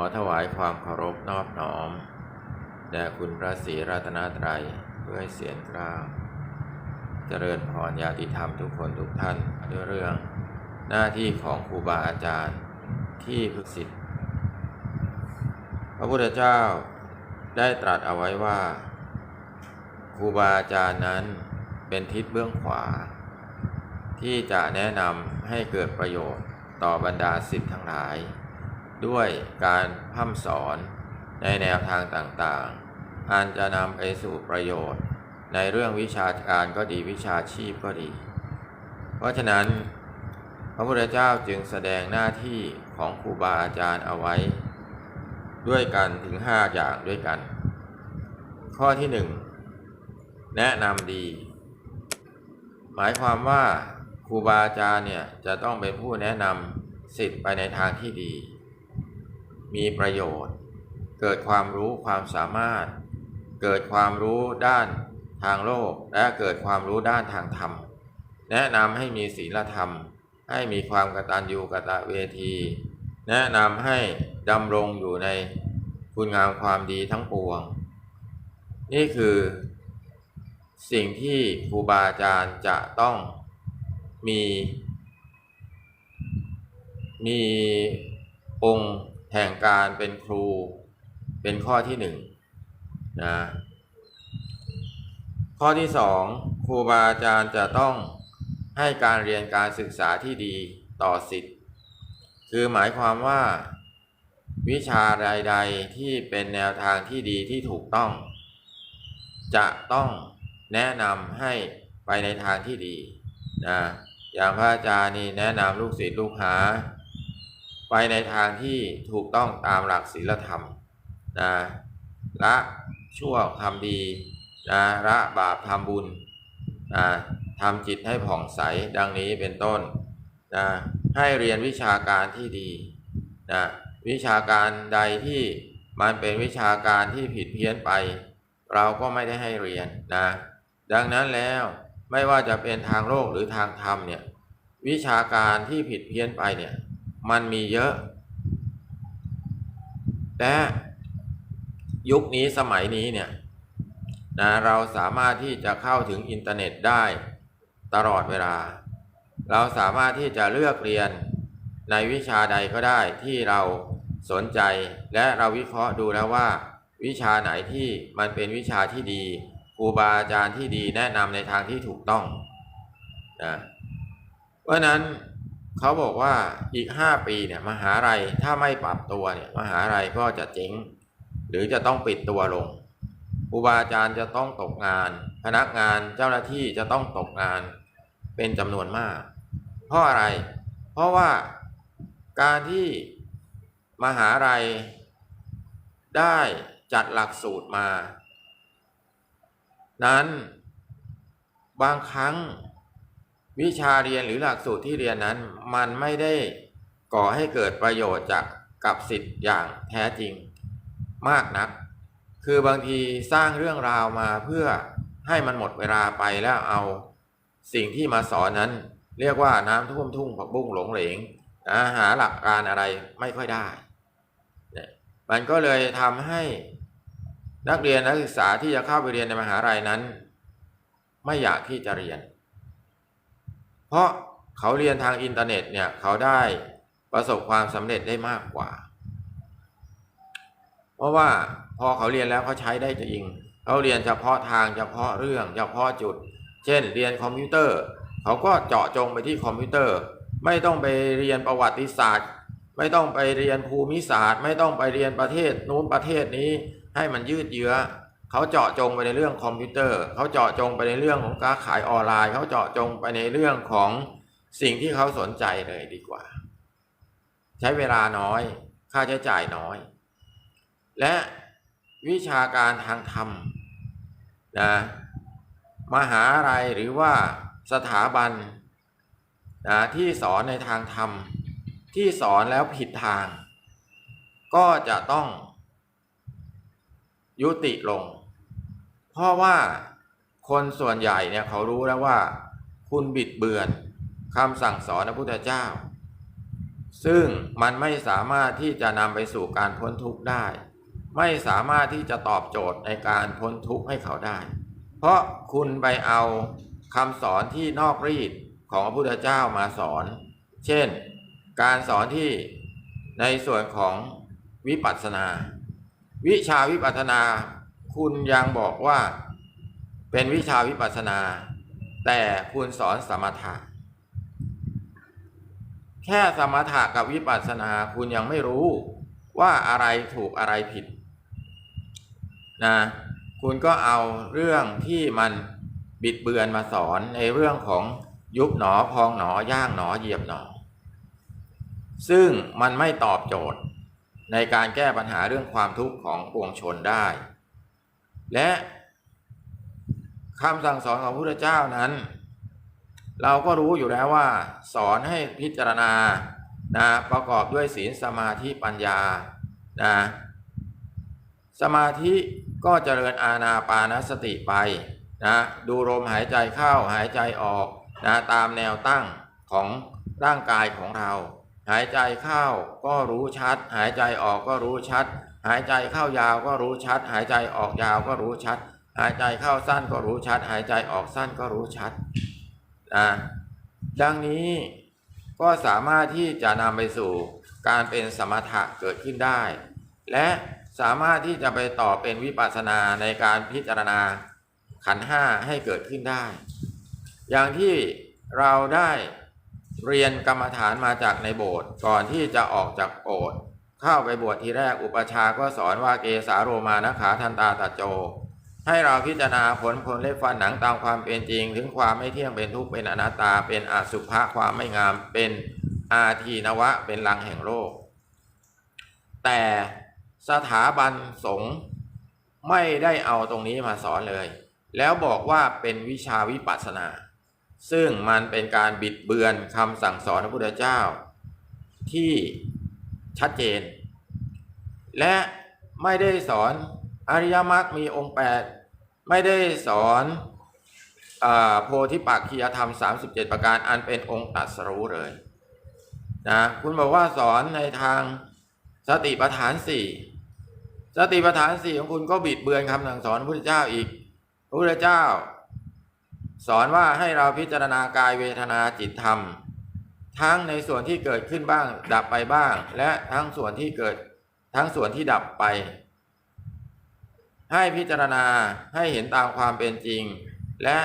อถวายความเคารพนอบน้อม แด่คุณพระศรีรัตนตรัยด้วยเสียงกล้าวเจริญพรญาติธรรมทุกคนทุกท่านด้วยเรื่อง หน้าที่ของครูบาอาจารย์ที่พึกษิตพระพุทธเจ้าได้ตรัสเอาไว้ว่าครูบาอาจารย์นั้นเป็นทิศเบื้องขวา ที่จะแนะนำให้เกิดประโยชน์ต่อบรรดาสิทธิ์ทั้งหลาย ด้วยการพร่ำสอนในแนวทางต่างๆ อันจะนำไปสู่ประโยชน์ ในเรื่องวิชาการก็ดีวิชาชีพก็ดี เพราะฉะนั้น พระพุทธเจ้าจึงแสดงหน้าที่ของครูบาอาจารย์เอาไว้ ด้วยกันถึง 5 อย่างด้วยกัน ข้อที่หนึ่งแนะนำดี หมายความว่าครูบาอาจารย์เนี่ยจะต้องเป็นผู้แนะนำสิทธิ์ไปในทางที่ดี มีประโยชน์ เกิดความรู้ความสามารถ เกิดความรู้ด้านทางโลก และเกิดความรู้ด้านทางธรรม แนะนำให้มีศีลธรรม ให้มีความกตัญญูกตเวที แนะนำให้ดำรงอยู่ในคุณงามความดีทั้งปวง นี่คือสิ่งที่ครูบาอาจารย์จะต้องมี มีองค์ แห่งการเป็นครูเป็นข้อที่หนึ่งนะข้อที่สองครูบาอาจารย์จะต้องให้การเรียนการศึกษาที่ดีต่อสิทธิ์ คือหมายความว่า วิชาใดๆที่เป็นแนวทางที่ดีที่ถูกต้อง จะต้องแนะนำให้ไปในทางที่ดีนะอย่างพระอาจารย์นี่แนะนำลูกศิษย์ลูกหา ไปในทางที่ถูกต้องตามหลักศีลธรรมนะละชั่วทำดีนะละบาปทำบุญนะทำจิตให้ผ่องใสดังนี้เป็นต้นนะให้เรียนวิชาการที่ดีนะวิชาการใดที่มันเป็นวิชาการที่ผิดเพี้ยนไป เราก็ไม่ได้ให้เรียนนะดังนั้นแล้วไม่ว่าจะเป็นทางโลกหรือทางธรรมเนี่ยวิชาการที่ผิดเพี้ยนไปเนี่ย มันมีเยอะ และยุคนี้สมัยนี้เนี่ยนะเราสามารถที่จะเข้าถึงอินเทอร์เน็ตได้ตลอดเวลา เราสามารถที่จะเลือกเรียนในวิชาใดก็ได้ที่เราสนใจและเราวิเคราะห์ดูแล้วว่า วิชาไหนที่มันเป็นวิชาที่ดีครูบาอาจารย์ที่ดีแนะนำในทางที่ถูกต้องนะเพราะนั้น เขาบอกว่าอีกห้าปีเนี่ยมหาลัยถ้าไม่ปรับตัวเนี่ยมหาลัยก็จะเจ๊ง หรือจะต้องปิดตัวลงครูบาอาจารย์จะต้องตกงาน พนักงานเจ้าหน้าที่จะต้องตกงานเป็นจำนวนมาก เพราะอะไร เพราะว่าการที่มหาลัยได้จัดหลักสูตรมา นั้นบางครั้ง วิชาเรียนหรือหลักสูตรที่เรียนนั้น มันไม่ได้ก่อให้เกิดประโยชน์จากกับสิทธิ์อย่างแท้จริงมากนัก คือบางทีสร้างเรื่องราวมาเพื่อให้มันหมดเวลาไปแล้วเอา สิ่งที่มาสอนนั้น เรียกว่าน้ำท่วมทุ่งผักบุ้งหลงเหลงนะหาหลักการอะไรไม่ค่อยได้เนี่ยมันก็เลยทำให้นักเรียนนักศึกษาที่จะเข้าไปเรียนในมหาลัยนั้น ไม่อยากที่จะเรียน เพราะเขาเรียนทางอินเทอร์เน็ตเนี่ยเขาได้ประสบความสำเร็จได้มากกว่า เพราะว่าพอเขาเรียนแล้วเขาใช้ได้จริงเขาเรียนเฉพาะทางเฉพาะเรื่องเฉพาะจุด เช่น เรียนคอมพิวเตอร์ เขาก็เจาะจงไปที่คอมพิวเตอร์ ไม่ต้องไปเรียนประวัติศาสตร์ ไม่ต้องไปเรียนภูมิศาสตร์ ไม่ต้องไปเรียนประเทศนู้นประเทศนี้ให้มันยืดเยื้อ เขาเจาะจงไปในเรื่องคอมพิวเตอร์ เขาเจาะจงไปในเรื่องของการขายออนไลน์ เขาเจาะจงไปในเรื่องของสิ่งที่เขาสนใจเลยดีกว่า ใช้เวลาน้อย ค่าใช้จ่ายน้อย และวิชาการทางธรรมนะมหาลัยหรือว่าสถาบันนะที่สอนในทางธรรม ที่สอนแล้วผิดทาง ก็จะต้องยุติลง เพราะว่าคนส่วนใหญ่เนี่ยเขารู้แล้วว่า คุณบิดเบือนคำสั่งสอนพระพุทธเจ้า ซึ่งมันไม่สามารถที่จะนำไปสู่การพ้นทุกข์ได้ ไม่สามารถที่จะตอบโจทย์ในการพ้นทุกข์ให้เขาได้ เพราะคุณไปเอาคำสอนที่นอกรีดของพระพุทธเจ้ามาสอน เช่น การสอนที่ในส่วนของวิปัสสนา วิชาวิปัสสนา คุณยังบอกว่าเป็นวิชาวิปัสสนา แต่คุณสอนสมถะ แค่สมถะกับวิปัสสนาคุณยังไม่รู้ว่าอะไรถูกอะไรผิดนะคุณก็เอาเรื่องที่มันบิดเบือนมาสอนในเรื่องของยุบหนอพองหนอย่างหนอเหยียบหนอ ซึ่งมันไม่ตอบโจทย์ในการแก้ปัญหาเรื่องความทุกข์ของปวงชนได้ และคำสั่งสอนของพระพุทธเจ้านั้น เราก็รู้อยู่แล้วว่า สอนให้พิจารณานะประกอบด้วยศีลสมาธิปัญญานะสมาธิก็เจริญอาณาปานสติไปนะดูลมหายใจเข้าหายใจออกนะตามแนวตั้งของร่างกายของเรา หายใจเข้าก็รู้ชัด หายใจออกก็รู้ชัด หายใจเข้ายาวก็รู้ชัด หายใจออกยาวก็รู้ชัด หายใจเข้าสั้นก็รู้ชัด หายใจออกสั้นก็รู้ชัดนะดังนี้ก็สามารถที่จะนำไปสู่การเป็นสมถะเกิดขึ้นได้ และสามารถที่จะไปต่อเป็นวิปัสสนาในการพิจารณาขันห้าให้เกิดขึ้นได้ อย่างที่เราได้เรียนกรรมฐานมาจากในโบสถ์ก่อนที่จะออกจากโบสถ์ เข้าไปบวชทีแรกอุปชาก็สอนว่าเกสาโรมานะขาทันตาตะโจ ให้เราพิจารณาผลผลเล็บฟันหนังตามความเป็นจริง ถึงความไม่เที่ยงเป็นทุกข์เป็นอนัตตา เป็นอสุภะความไม่งามเป็นอาทีนวะเป็นลังแห่งโลก แต่สถาบันสงฆ์ไม่ได้เอาตรงนี้มาสอนเลย แล้วบอกว่าเป็นวิชาวิปัสสนา ซึ่งมันเป็นการบิดเบือนคำสั่งสอนพระพุทธเจ้า ที่ ชัดเจน และไม่ได้สอนอริยมรรคมีองค์แปดไม่ได้สอนอโพธิปักขียธรรม 37 ประการอันเป็นองค์ตรัสรู้เลยนะคุณบอกว่าสอนในทางสติปัฏฐานสี่สติปัฏฐานสี่ของคุณก็บิดเบือนคำสั่งสอนพระพุทธเจ้าอีกพระพุทธเจ้า สอนว่าให้เราพิจารณากายเวทนาจิตธรรม ทั้งในส่วนที่เกิดขึ้นบ้าง ดับไปบ้าง และทั้งส่วนที่เกิดทั้งส่วนที่ดับไป ให้พิจารณาให้เห็นตามความเป็นจริง และ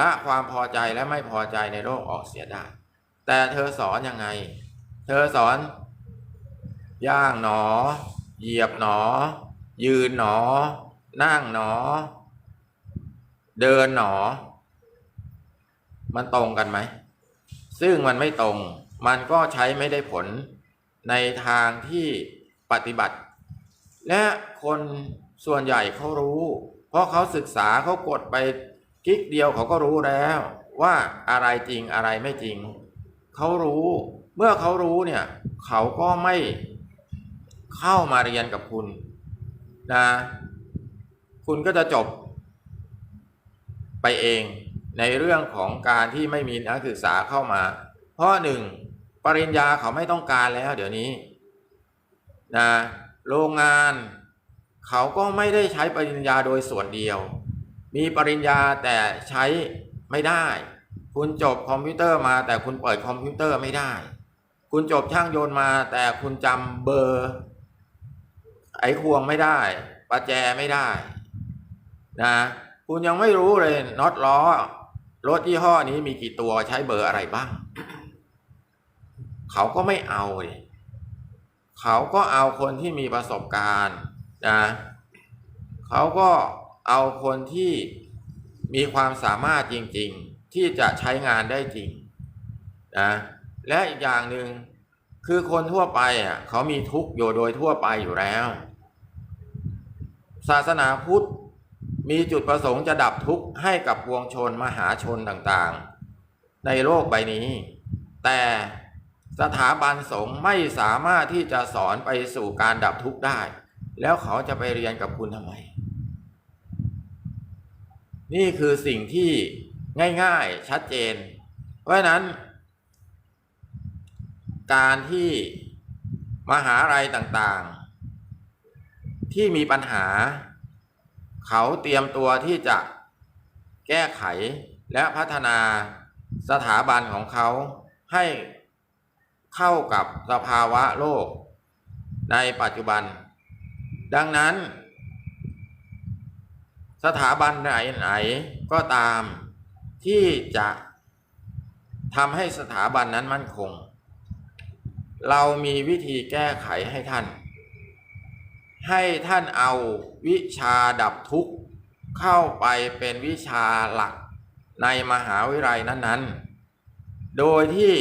ละความพอใจและไม่พอใจในโลกออกเสียได้ แต่เธอสอนยังไง เธอสอน ย่างหนอ เหยียบหนอ ยืนหนอ นั่งหนอ เดินหนอ มันตรงกันไหม ซึ่งมันไม่ตรง มันก็ใช้ไม่ได้ผลในทางที่ปฏิบัติ และคนส่วนใหญ่เขารู้ เพราะเขาศึกษาเขากดไปคลิกเดียวเขาก็รู้แล้ว ว่าอะไรจริงอะไรไม่จริง เขารู้เมื่อเขารู้เนี่ยเขาก็ไม่เข้ามาเรียนกับคุณนะคุณก็จะจบไปเอง ในเรื่องของการที่ไม่มีนักศึกษาเข้ามา เพราะหนึ่งปริญญาเขาไม่ต้องการแล้ว เดี๋ยวนี้นะโรงงานเขาก็ไม่ได้ใช้ปริญญาโดยส่วนเดียว มีปริญญาแต่ใช้ไม่ได้ คุณจบคอมพิวเตอร์มาแต่คุณเปิดคอมพิวเตอร์ไม่ได้ คุณจบช่างโยนมาแต่คุณจำเบอร์ ไอ้ควงไม่ได้ประแจไม่ได้นะคุณยังไม่รู้เลยน็อตล้อ รถยี่ห้อนี้มีกี่ตัวใช้เบอร์อะไรบ้าง เขาก็ไม่เอาเลยเขาก็เอาคนที่มีประสบการณ์นะเขาก็เอาคนที่มีความสามารถจริง ๆ ที่จะใช้งานได้จริงนะและอีกอย่างหนึ่งคือคนทั่วไปอะเขามีทุกข์อยู่โดยทั่วไปอยู่แล้ว ศาสนาพุทธ มีจุดประสงค์จะดับทุกข์ให้กับปวงชนมหาชนต่างๆ ในโลกใบนี้ แต่สถาบันสงฆ์ไม่สามารถที่จะสอนไปสู่การดับทุกข์ได้ แล้วเขาจะไปเรียนกับคุณทำไม นี่คือสิ่งที่ง่ายๆชัดเจน เพราะฉะนั้น การที่มหาลัยต่างๆ ที่มีปัญหา เขาเตรียมตัวที่จะแก้ไขและพัฒนาสถาบันของเขาให้เข้ากับสภาวะโลก ในปัจจุบัน ดังนั้น สถาบันไหนๆก็ตามที่จะทำให้สถาบันนั้นมั่นคง เรามีวิธีแก้ไขให้ท่าน ให้ท่านเอาวิชาดับทุกข์ เข้าไปเป็นวิชาหลักในมหาวิทยาลัยนั้นๆ โดยที่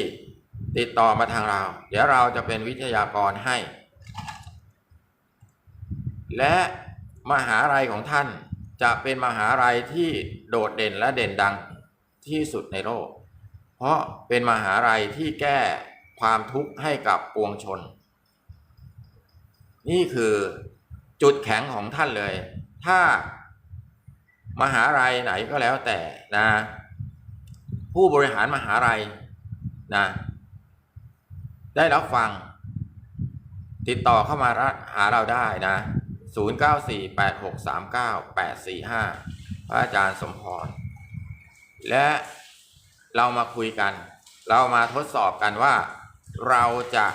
ติดต่อมาทางเรา เดี๋ยวเราจะเป็นวิทยากรให้ และมหาลัยของท่านจะเป็นมหาลัยที่โดดเด่นและเด่นดังที่สุดในโลก เพราะเป็นมหาลัยที่แก้ความทุกข์ให้กับปวงชน นี่คือ จุดแข็งของท่านเลย ถ้ามหาลัยไหนก็แล้วแต่นะ ผู้บริหารมหาลัยนะ ได้รับฟัง ติดต่อเข้ามาหาเราได้นะ 0948639845 พระอาจารย์สมพร และเรามาคุยกัน เรามาทดสอบกันว่าเราจะ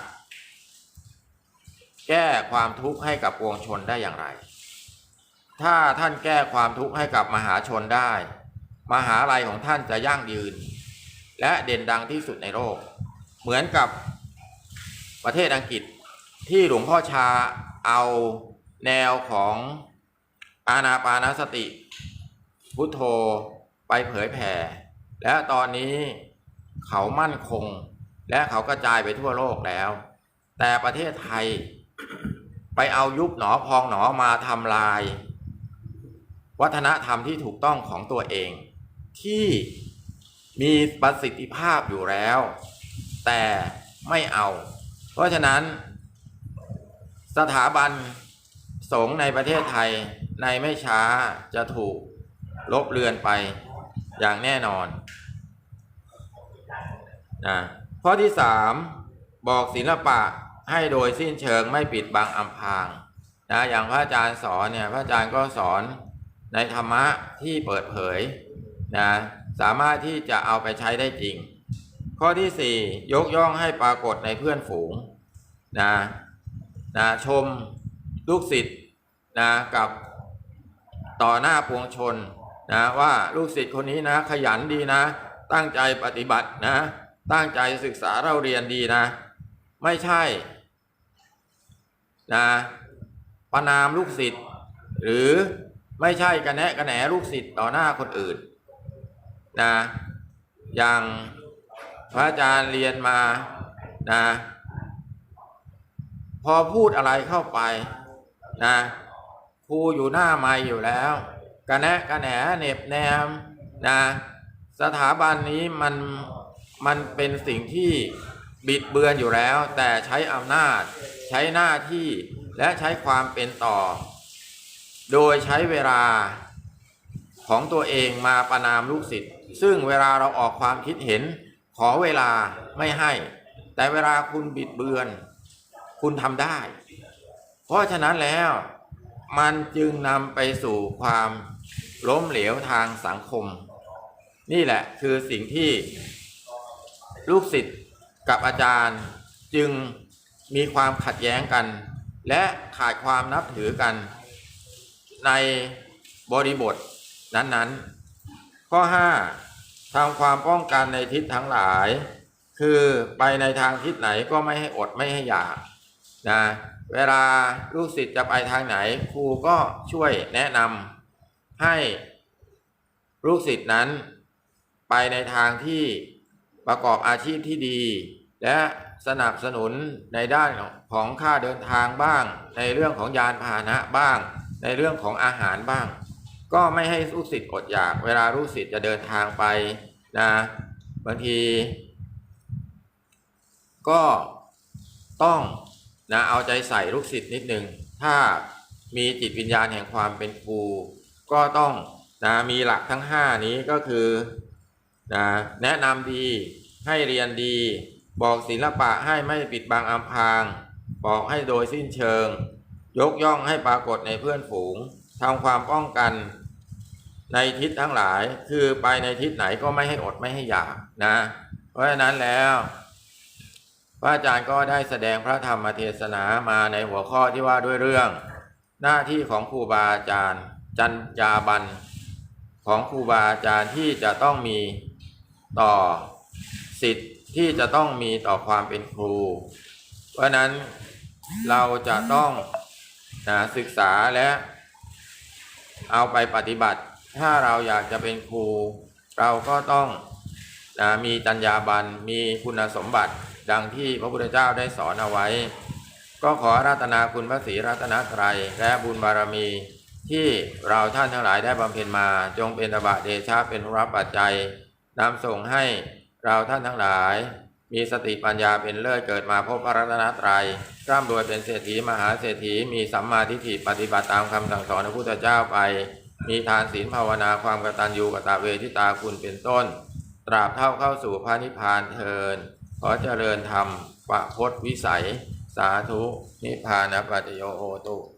แก้ความทุกข์ให้กับปวงชนได้อย่างไร ถ้าท่านแก้ความทุกข์ให้กับมหาชนได้ มหาลัยของท่านจะยั่งยืน และเด่นดังที่สุดในโลก เหมือนกับประเทศอังกฤษที่หลวงพ่อชาเอาแนวของอานาปานสติ พุทโธไปเผยแผ่ และตอนนี้เขามั่นคง และเขากระจายไปทั่วโลกแล้ว แต่ประเทศไทย ไปเอายุบหนอพองหนอมาทำลาย วัฒนธรรมที่ถูกต้องของตัวเอง ที่มีประสิทธิภาพอยู่แล้ว แต่ไม่เอา เพราะฉะนั้น สถาบันสงฆ์ในประเทศไทยในไม่ช้าจะถูกลบเลือนไปอย่างแน่นอนนะข้อที่สามบอกศิลปะ ให้โดยสิ้นเชิงไม่ปิดบังอำพรางนะอย่างพระอาจารย์สอนเนี่ยพระอาจารย์ก็สอนในธรรมะที่เปิดเผยนะสามารถที่จะเอาไปใช้ได้จริง ข้อที่สี่ยกย่องให้ปรากฏในเพื่อนฝูงนะนะชมลูกศิษย์นะกับต่อหน้าปวงชนนะว่าลูกศิษย์คนนี้นะ ขยันดีนะ ตั้งใจปฏิบัตินะ ตั้งใจศึกษาเราเรียนดีนะ ไม่ใช่ นะประนามลูกศิษย์หรือไม่ใช่กระแนะกระแหนลูกศิษย์ต่อหน้าคนอื่นนะอย่างพระอาจารย์เรียนมานะพอพูดอะไรเข้าไปนะครูอยู่หน้าไม้อยู่แล้วกระแนะกระแหนเหน็บแนมนะสถาบันนี้มันมันเป็นสิ่งที่บิดเบือนอยู่แล้ว แต่ใช้อำนาจ ใช้หน้าที่และใช้ความเป็นต่อ โดยใช้เวลาของตัวเองมาประนามลูกศิษย์ซึ่งเวลาเราออกความคิดเห็น ขอเวลาไม่ให้ แต่เวลาคุณบิดเบือน คุณทำได้ เพราะฉะนั้นแล้วมันจึงนำไปสู่ความล้มเหลวทางสังคม นี่แหละคือสิ่งที่ลูกศิษย์กับอาจารย์จึง มีความขัดแย้งกัน และขาดความนับถือกัน ในบริบทนั้นๆ ข้อ 5 ทำความป้องกันในทิศทั้งหลาย คือไปในทางทิศไหนก็ไม่ให้อดไม่ให้อยากนะเวลาลูกศิษย์จะไปทางไหนครูก็ช่วยแนะนำให้ลูกศิษย์นั้น ไปในทางที่ประกอบอาชีพที่ดี และ สนับสนุนในด้านของค่าเดินทางบ้าง ในเรื่องของยานพาหนะบ้าง ในเรื่องของอาหารบ้าง ก็ไม่ให้ลูกศิษย์อดอยาก เวลาลูกศิษย์จะเดินทางไปนะบางที ก็ต้องนะเอาใจใส่ลูกศิษย์นิดนึง ถ้ามีจิตวิญญาณแห่งความเป็นครูก็ต้องนะมีหลักทั้ง 5 นี้ก็คือนะแนะนำดีให้เรียนดี บอกศิลปะให้ไม่ปิดบังอำพาง บอกให้โดยสิ้นเชิง ยกย่องให้ปรากฏในเพื่อนฝูงทำความป้องกันในทิศทั้งหลายคือไปในทิศไหนก็ไม่ให้อดไม่ให้อยากนะ เพราะฉะนั้นแล้วพระอาจารย์ก็ได้แสดงพระธรรมเทศนามาในหัวข้อที่ว่าด้วยเรื่อง หน้าที่ของครูบาอาจารย์ จัญญาบันของครูบาอาจารย์ที่จะต้องมีต่อสิทธิ์ ที่จะต้องมีต่อความเป็นครู เพราะนั้นเราจะต้องนะศึกษาและเอาไปปฏิบัติ ถ้าเราอยากจะเป็นครู เราก็ต้องนะมีจัญญาบันมีคุณสมบัติดังที่พระพุทธเจ้าได้สอนเอาไว้ ก็ขอราธนาคุณพระศรีรัตนตรัยและบุญบารมีที่เราท่านทั้งหลายได้บำเพ็ญมา จงเป็นตบะเดชะเป็นรับปัจจัยนำส่งให้ เราท่านทั้งหลาย มีสติปัญญาเป็นเลิศเกิดมาพบพระรัตนตรัยร่ำรวยเป็นเศรษฐีมหาเศรษฐีมีสัมมาทิฏฐิปฏิบัติตามคำสั่งสอนพระพุทธเจ้าไป มีทานศีลภาวนาความกตัญญูกตเวทิตาคุณเป็นต้น ตราบเท่าเข้าสู่พระนิพพานเทินขอเจริญธรรมประพจวิสัย สาธุนิพพานปัจจโยโหตุ